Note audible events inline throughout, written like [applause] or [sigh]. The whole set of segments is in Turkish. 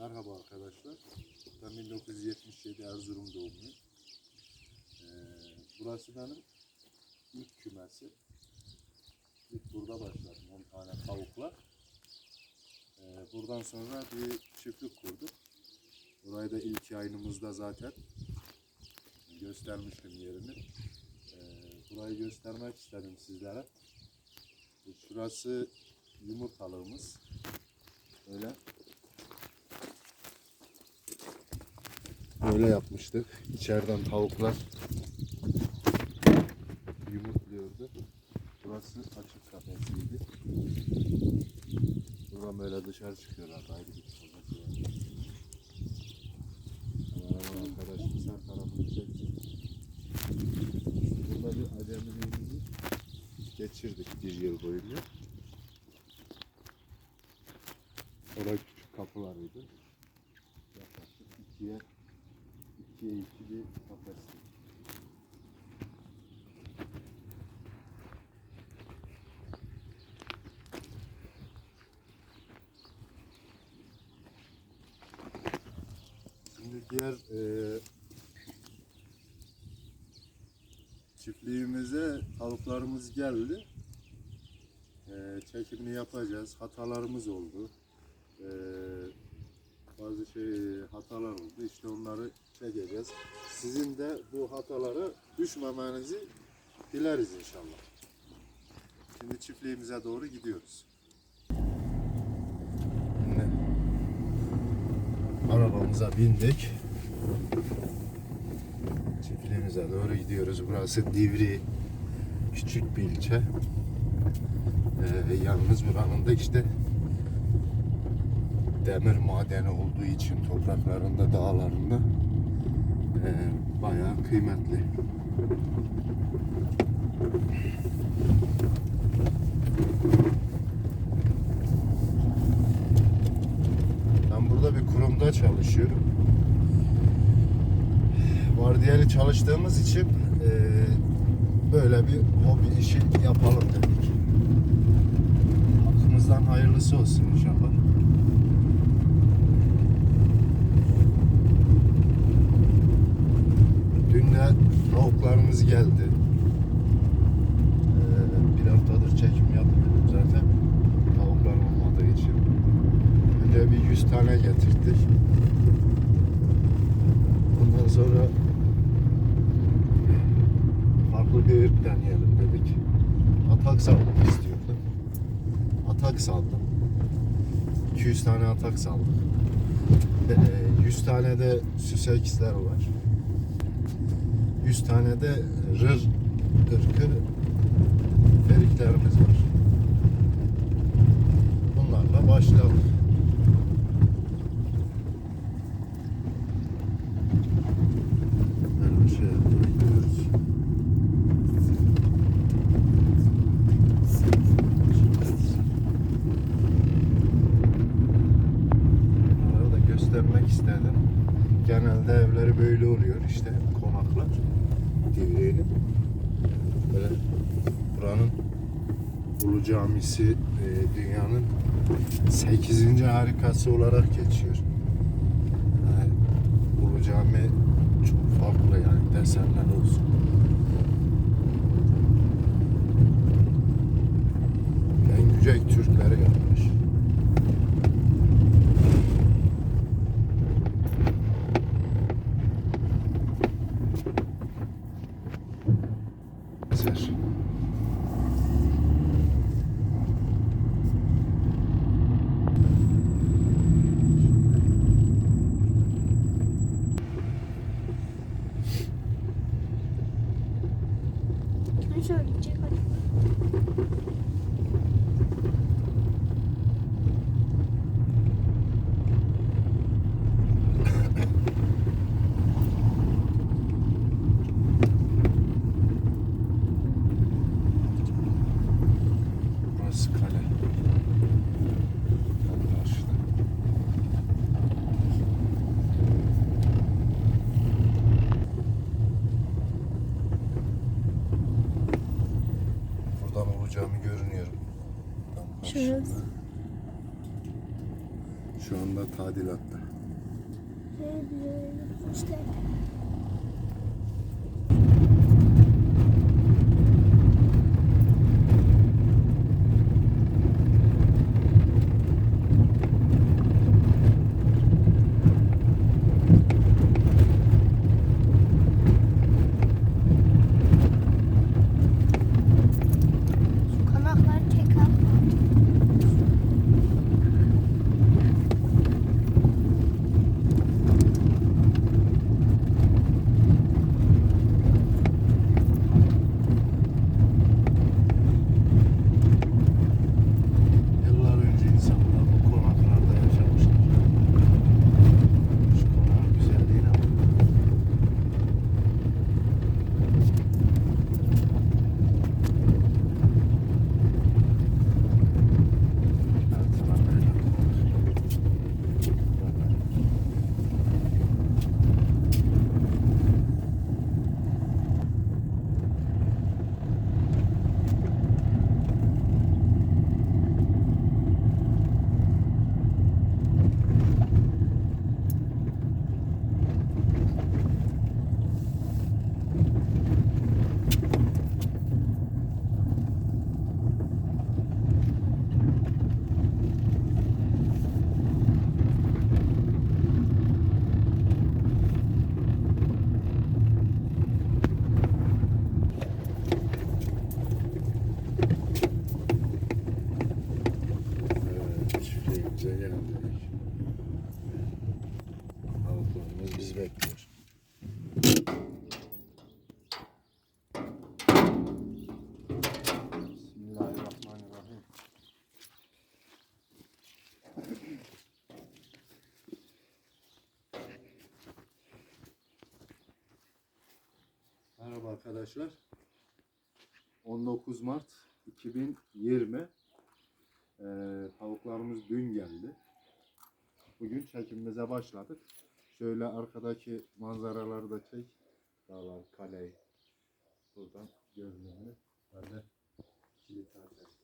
Merhaba arkadaşlar. Ben 1977 Erzurum doğumluyum. Ee, burası benim ilk kümesi. İlk burada başladım 10 tane tavukla. Ee, buradan sonra bir çiftlik kurduk. Burayı da ilk yayınımızda zaten göstermiştim yerini. Ee, burayı göstermek istedim sizlere. Şurası yumurtalığımız. Öyle. Böyle yapmıştık. İçeriden tavuklar yumurtluyordu. Burası açık kafesiydi. Buradan böyle dışarı çıkıyorlar. Ayrı bir var. Kameraman arkadaşımız her tarafını çekti. Burada bir acemiliğimizi geçirdik bir yıl boyunca. Orada küçük kapılarıydı. Yaklaşık ikiye ikiye iki bir kafesti. Şimdi diğer eee çiftliğimize tavuklarımız geldi. Eee çekimini yapacağız. Hatalarımız oldu. Eee bazı şey hatalar oldu. İşte onları çekeceğiz. Sizin de bu hatalara düşmemenizi dileriz inşallah. Şimdi çiftliğimize doğru gidiyoruz. Şimdi arabamıza bindik. Çiftliğimize doğru gidiyoruz. Burası Divri. Küçük bir ilçe. Ee, yalnız buranın da işte demir madeni olduğu için topraklarında, dağlarında eee bayağı kıymetli. Ben burada bir kurumda çalışıyorum. Vardiyalı çalıştığımız için eee, böyle bir hobi işi yapalım dedik. Hakkımızdan hayırlısı olsun inşallah. Dün de tavuklarımız geldi. Ee, bir haftadır çekim yapmıyordum zaten. Tavuklar olmadığı için. Önce bir 100 tane getirdik. Ondan sonra farklı bir ırk deneyelim dedik. Atak salmak istiyordum. Atak saldım. 200 tane atak saldım. Ee, 100 tane de süseksler var. 100 tane de rır ırkı feriklerimiz var. Bunlarla başladık. Göstermek istedim. Genelde evleri böyle oluyor işte konaklar. Divriğinin. Böyle buranın Ulu Camisi e, dünyanın 8. harikası olarak geçiyor. Yani Ulu Cami çok farklı yani desenler olsun. Kim yapıyoruz? Şu anda tadilatta. Şey ne güzel. İşte. Arkadaşlar. 19 Mart 2020. Ee, tavuklarımız dün geldi. Bugün çekimimize başladık. Şöyle arkadaki manzaraları da çek. Dağlar, kaleyi. Buradan görünümlü. Böyle kilit açacağız.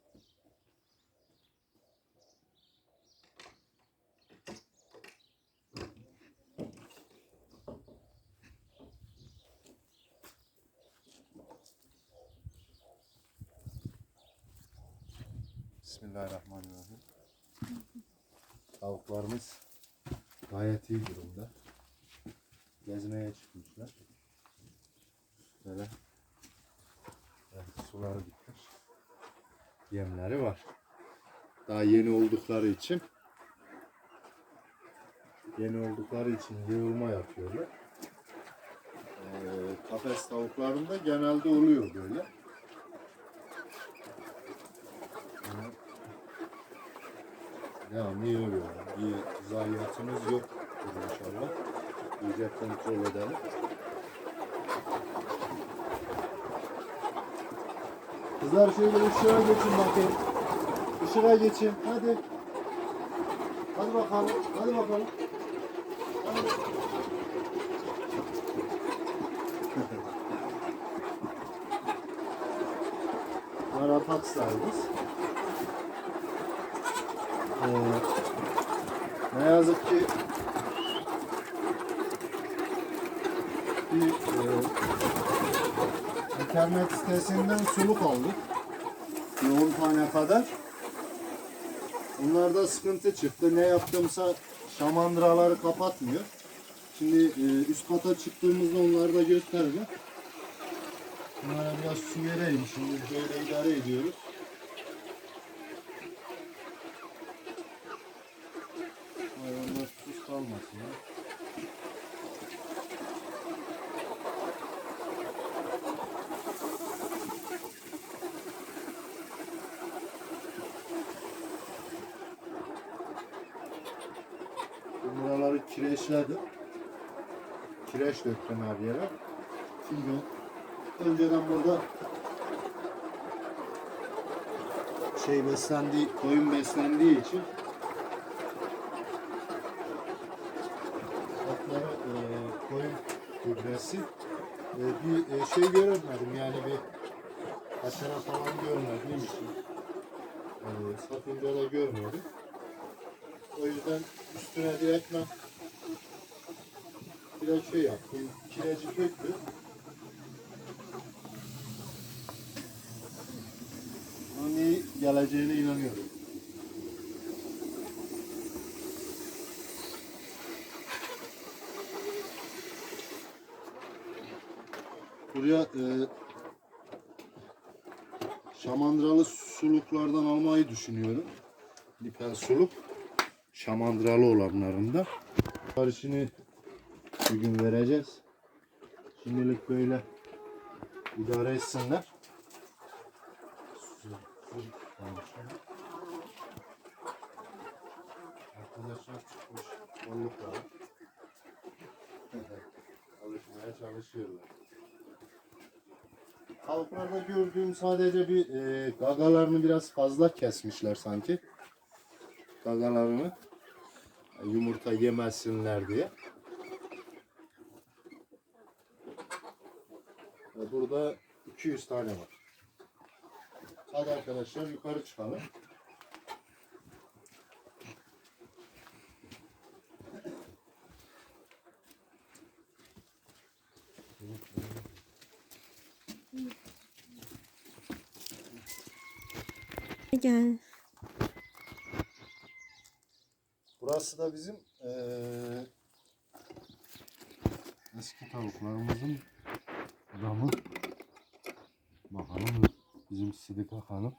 Bismillahirrahmanirrahim. Tavuklarımız gayet iyi durumda. Gezmeye çıkmışlar. Böyle evet, suları bitmiş. Yemleri var. Daha yeni oldukları için yeni oldukları için yığılma yapıyorlar. Ee, kafes tavuklarında genelde oluyor böyle. Devamlı iyi oluyor. Bir zayiatımız yok inşallah. İyice kontrol edelim. Kızlar şöyle ışığa geçin bakayım. Işığa geçin. Hadi. Hadi bakalım. Hadi bakalım. Hadi. [laughs] Atak sahibiz. Ee, ne yazık ki bir e, internet sitesinden suluk aldık. Bir 10 tane kadar. Bunlarda sıkıntı çıktı. Ne yaptımsa şamandıraları kapatmıyor. Şimdi e, üst kata çıktığımızda onları da göstereceğim. Bunlara biraz su vereyim. Şimdi böyle idare ediyoruz. Buraları kireçledim. Kireç döktüm her yere. Şimdi önceden burada şey beslendiği, koyun beslendiği için otları e, koyun gübresi e, bir e, şey göremedim yani bir haşere falan görmediğim için e, satınca da görmedim. O yüzden üstüne direktmen biraz şey yaptım. Kireci döktü. Bunun iyi geleceğine inanıyorum. Buraya e, şamandıralı suluklardan almayı düşünüyorum. Lipen suluk. Şamandıralı olanlarında. Karışını bir gün vereceğiz. Şimdilik böyle idare etsinler. Arkadaşlar çıkmış. Kolluk var. Alışmaya çalışıyorlar. Tavuklarda gördüğüm sadece bir e, gagalarını biraz fazla kesmişler sanki. Gagalarını yumurta yemesinler diye. E, Burada 200 tane var. Hadi arkadaşlar yukarı çıkalım. Gel. Burası da bizim eee eski tavuklarımızın damı. Bakalım Sıdıka Hanım.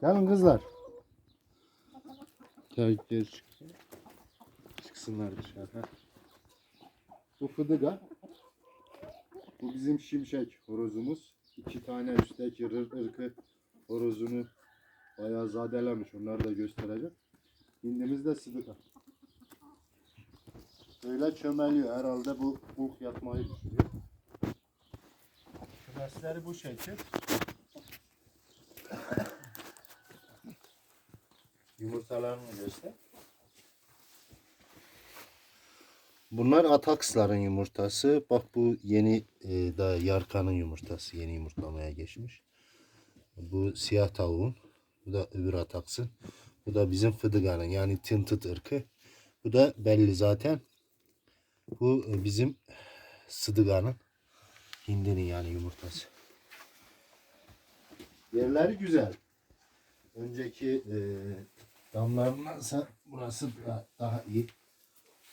Gelin kızlar. Gel gel çıksın. Çıksınlar dışarı. heh. Bu Fıdıka. Bu bizim şimşek horozumuz. İki tane üstteki ır- ırkı horozunu bayağı zadelemiş. Onları da göstereceğim. Hindimiz de sıdıka. Böyle çömeliyor. Herhalde bu bulk yatmayı düşünüyor. Kümesleri bu şekil. Yumurtalarını göster. Bunlar ataksların yumurtası. Bak bu yeni e, da yarkanın yumurtası. Yeni yumurtlamaya geçmiş. Bu siyah tavuğun. Bu da öbür ataksın. Bu da bizim fıdıganın yani tintit ırkı. Bu da belli zaten. Bu e, bizim sıdıganın hindinin yani yumurtası. Yerleri güzel. Önceki e, damlarındansa burası da, daha iyi.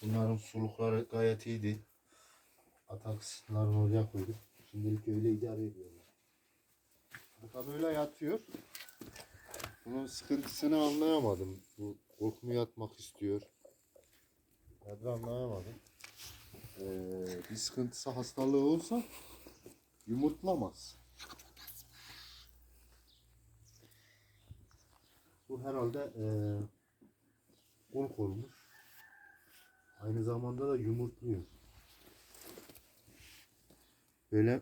Bunların sulukları gayet iyiydi. Atakslarını oraya koyduk. Şimdilik öyle idare ediyorlar. Da böyle yatıyor. Bunun sıkıntısını anlayamadım. Bu korkmu yatmak istiyor. Nedir anlayamadım. Ee, bir sıkıntısı hastalığı olsa yumurtlamaz. Bu herhalde ee, kork olmuş. Aynı zamanda da yumurtluyor. Böyle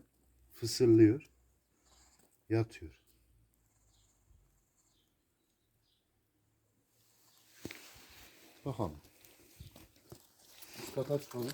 fısıldıyor. Yatıyor. Bakalım. Üst kata çıkalım.